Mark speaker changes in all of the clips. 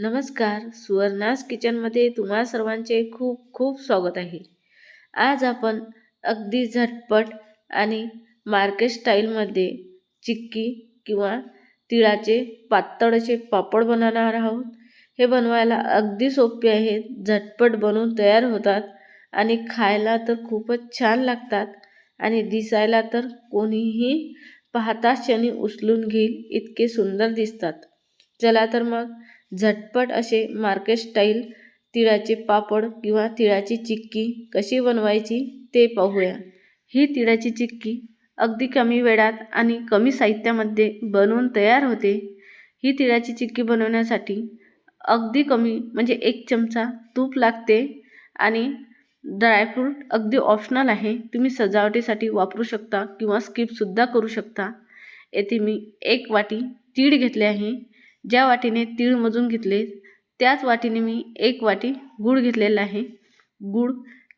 Speaker 1: नमस्कार सुवर्णास किचनमध्ये तुम्हा सर्वांचे खूप खूप स्वागत आहे. आज आपण अगदी झटपट आणि मार्केट स्टाईलमध्ये चिक्की किंवा तिळाचे पातळ असे पापड बनवणार आहोत. हे बनवायला अगदी सोपे आहेत झटपट बनवून तयार होतात आणि खायला तर खूपच छान लागतात आणि दिसायला तर कोणीही पाहता क्षणी उचलून घेईल इतके सुंदर दिसतात. चला तर मग झटपट असे मार्केट स्टाईल तिळाचे पापड किंवा तिळाची चिक्की कशी बनवायची ते पाहूया. ही तिळाची चिक्की अगदी कमी वेळात आणि कमी साहित्यामध्ये बनवून तयार होते. ही तिळाची चिक्की बनवण्यासाठी अगदी कमी म्हणजे एक चमचा तूप लागते आणि ड्रायफ्रूट अगदी ऑप्शनल आहे. तुम्ही सजावटीसाठी वापरू शकता किंवा स्किपसुद्धा करू शकता. येथे मी एक वाटी तीळ घेतले आहे. ज्या वाटीने तीळ मजून घेतले त्याच वाटीने मी एक वाटी गूळ घेतलेला आहे. गूळ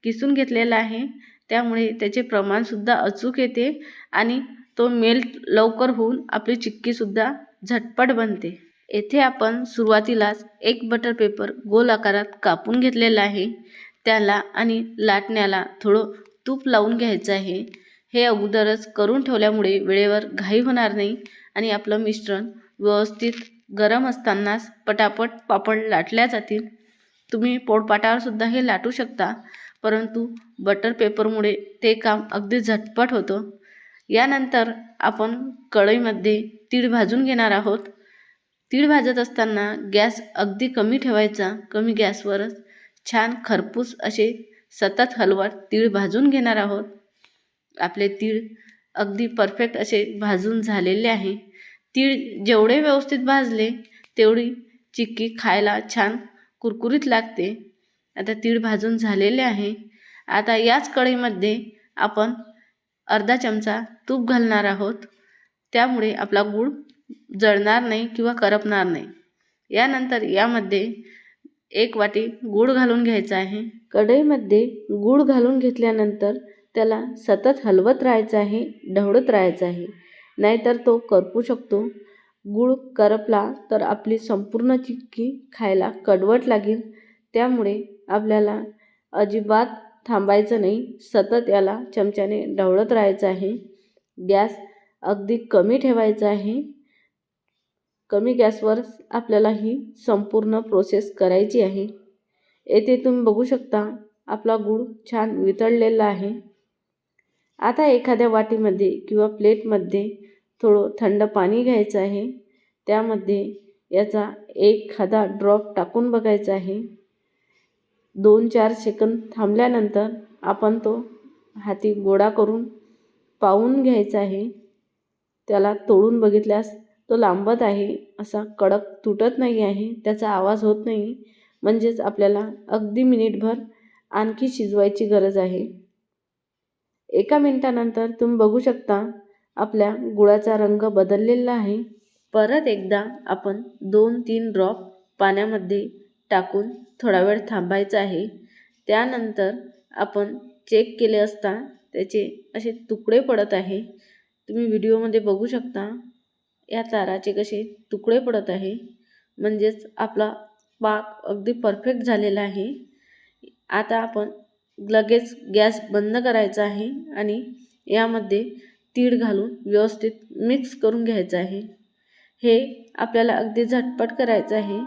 Speaker 1: किसून घेतलेला आहे. त्यामुळे त्याचे प्रमाणसुद्धा अचूक येते आणि तो मेल्ट लवकर होऊन आपली चिक्कीसुद्धा झटपट बनते. येथे आपण सुरुवातीलाच एक बटर पेपर गोल आकारात कापून घेतलेला आहे. त्याला आणि लाटण्याला थोडं तूप लावून घ्यायचं आहे. हे अगोदरच करून ठेवल्यामुळे वेळेवर घाई होणार नाही आणि आपलं मिश्रण व्यवस्थित गरम असतानाच पटापट पापड लाटल्या जातील. तुम्ही पोळपाटावरसुद्धा हे लाटू शकता परंतु बटर पेपरमुळे ते काम अगदी झटपट होतं. यानंतर आपण कढईमध्ये तीळ भाजून घेणार आहोत. तीळ भाजत असताना गॅस अगदी कमी ठेवायचा कमी गॅसवरच छान खरपूस असे सतत हलवत तीळ भाजून घेणार आहोत. आपले तीळ अगदी परफेक्ट असे भाजून झालेले आहे. तीळ जेवढे व्यवस्थित भाजले तेवढी चिक्की खायला छान कुरकुरीत लागते. आता तीळ भाजून झालेले आहे. आता याच कढईमध्ये आपण अर्धा चमचा तूप घालणार आहोत. त्यामुळे आपला गूळ जळणार नाही किंवा करपणार नाही. यानंतर यामध्ये एक वाटी गूळ घालून घ्यायचा आहे. कढईमध्ये गूळ घालून घेतल्यानंतर त्याला सतत हलवत राहायचं आहे ढवळत राहायचं आहे. नाहीतर तो करपू शकतो. गूळ करपला तर आपली संपूर्ण चिक्की खायला कडवट लागेल. त्यामुळे आपल्याला अजिबात थांबायचं नाही. सतत याला चमच्याने ढवळत राहायचं आहे. गॅस अगदी कमी ठेवायचा आहे. कमी गॅसवर आपल्याला ही संपूर्ण प्रोसेस करायची आहे. येथे तुम्ही बघू शकता आपला गूळ छान वितळलेला आहे. आता एखाद्या वाटीमध्ये किंवा प्लेटमध्ये थोडं थंड पाणी घ्यायचं आहे. त्यामध्ये याचा एखादा ड्रॉप टाकून बघायचा आहे. दोन चार सेकंद थांबल्यानंतर आपण तो हाती गोळा करून पाहून घ्यायचा आहे. त्याला तोडून बघितल्यास तो लांबत आहे असा कडक तुटत नाही आहे त्याचा आवाज होत नाही. म्हणजेच आपल्याला अगदी मिनिटभर आणखी शिजवायची गरज आहे. एका मिनटानंतर तुम्ही बघू शकता आपल्या गुळाचा रंग बदललेला आहे. परत एकदा आपण दोन तीन ड्रॉप पाण्यामध्ये टाकून थोडा वेळ थांबायचा आहे. त्यानंतर आपण चेक केले असता त्याचे असे तुकडे पडत आहे. तुम्ही व्हिडिओमध्ये बघू शकता या ताराचे कसे तुकडे पडत आहे. म्हणजेच आपला पाक अगदी परफेक्ट झालेला आहे. आता आपण लगेच गॅस बंद करायचा आहे आणि यामध्ये तीळ घालून व्यवस्थित मिक्स करून घ्यायचं आहे. हे आपल्याला अगदी झटपट करायचं आहे.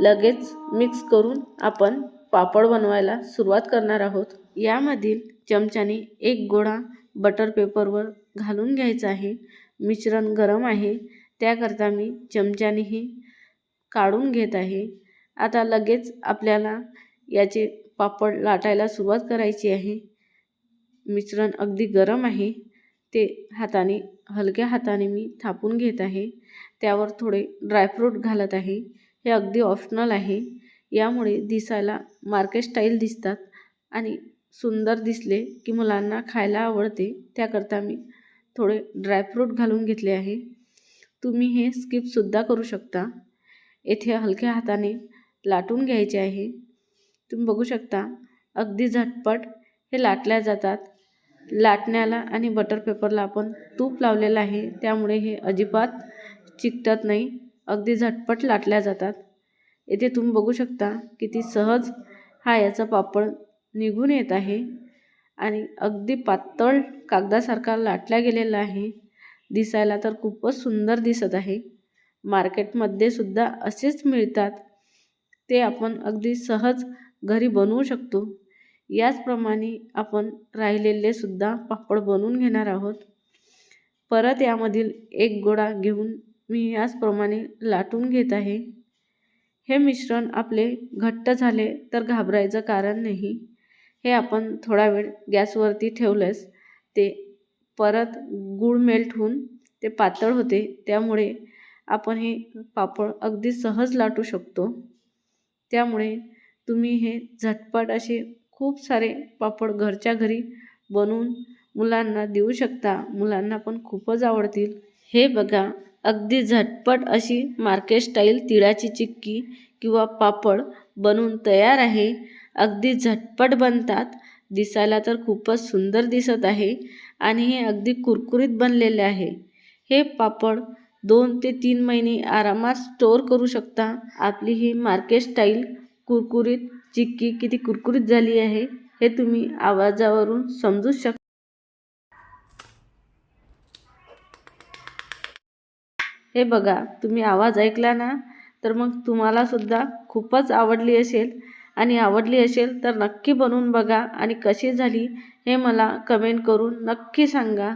Speaker 1: लगेच मिक्स करून आपण पापड बनवायला सुरुवात करणार आहोत. यामधील चमच्याने एक गोळा बटर पेपरवर घालून घ्यायचा आहे. मिश्रण गरम आहे. त्याकरता मी चमच्यानेही काढून घेत आहे. आता लगेच आपल्याला याचे पापड लाटायला सुरुवात करायची आहे. मिश्रण अगदी गरम आहे. ते हाताने हलक्या हाताने मी थापून घेत आहे. त्यावर थोडे ड्रायफ्रूट घालत आहे. हे अगदी ऑप्शनल आहे. यामुळे दिसायला मार्केट स्टाईल दिसतात आणि सुंदर दिसले की मुलांना खायला आवडते. त्याकरता मी थोडे ड्रायफ्रूट घालून घेतले आहे. तुम्ही हे स्किपसुद्धा करू शकता. येथे हलक्या हाताने लाटून घ्यायचे आहे. तुम्ही बघू शकता अगदी झटपट हे लाटल्या जातात. लाटण्याला आणि बटर पेपरला आपण तूप लावलेलं आहे त्यामुळे हे अजिबात चिकटत नाही अगदी झटपट लाटल्या जातात. येथे तुम्ही बघू शकता किती सहज हा याचा पापड निघून येत आहे आणि अगदी पातळ कागदासारखा लाटला गेलेला आहे. दिसायला तर खूपच सुंदर दिसत आहे. मार्केटमध्ये सुद्धा असेच मिळतात. ते आपण अगदी सहज घरी बनवू शकतो. याचप्रमाणे आपण राहिलेले सुद्धा पापड बनवून घेणार आहोत. परत यामधील एक गोळा घेऊन मी याचप्रमाणे लाटून घेत आहे. हे मिश्रण आपले घट्ट झाले तर घाबरायचं कारण नाही. हे आपण थोडा वेळ गॅसवरती ठेवल्यास ते परत गूळ मेल्ट होऊन ते पातळ होते. त्यामुळे आपण हे पापड अगदी सहज लाटू शकतो. त्यामुळे तुम्ही हे झटपट असे खूप सारे पापड घरच्या घरी बनवून मुलांना देऊ शकता. मुलांना पण खूपच आवडतील. हे बघा अगदी झटपट अशी मार्केट स्टाईल तिळाची चिक्की किंवा पापड बनवून तयार आहे. अगदी झटपट बनतात. दिसायला तर खूपच सुंदर दिसत आहे आणि हे अगदी कुरकुरीत बनलेले आहे. हे पापड दोन ते तीन महिने आरामात स्टोअर करू शकता. आपली ही मार्केट स्टाईल कुरकुरीत चिक्की किती कुरकुरीत झाली आहे हे तुम्ही आवाजावरून समजू शक हे बघा तुम्ही आवाज ऐकला ना तर मग तुम्हाला सुद्धा खूपच आवडली असेल. आणि आवडली असेल तर नक्की बनवून बघा आणि कशी झाली हे मला कमेंट करून नक्की सांगा.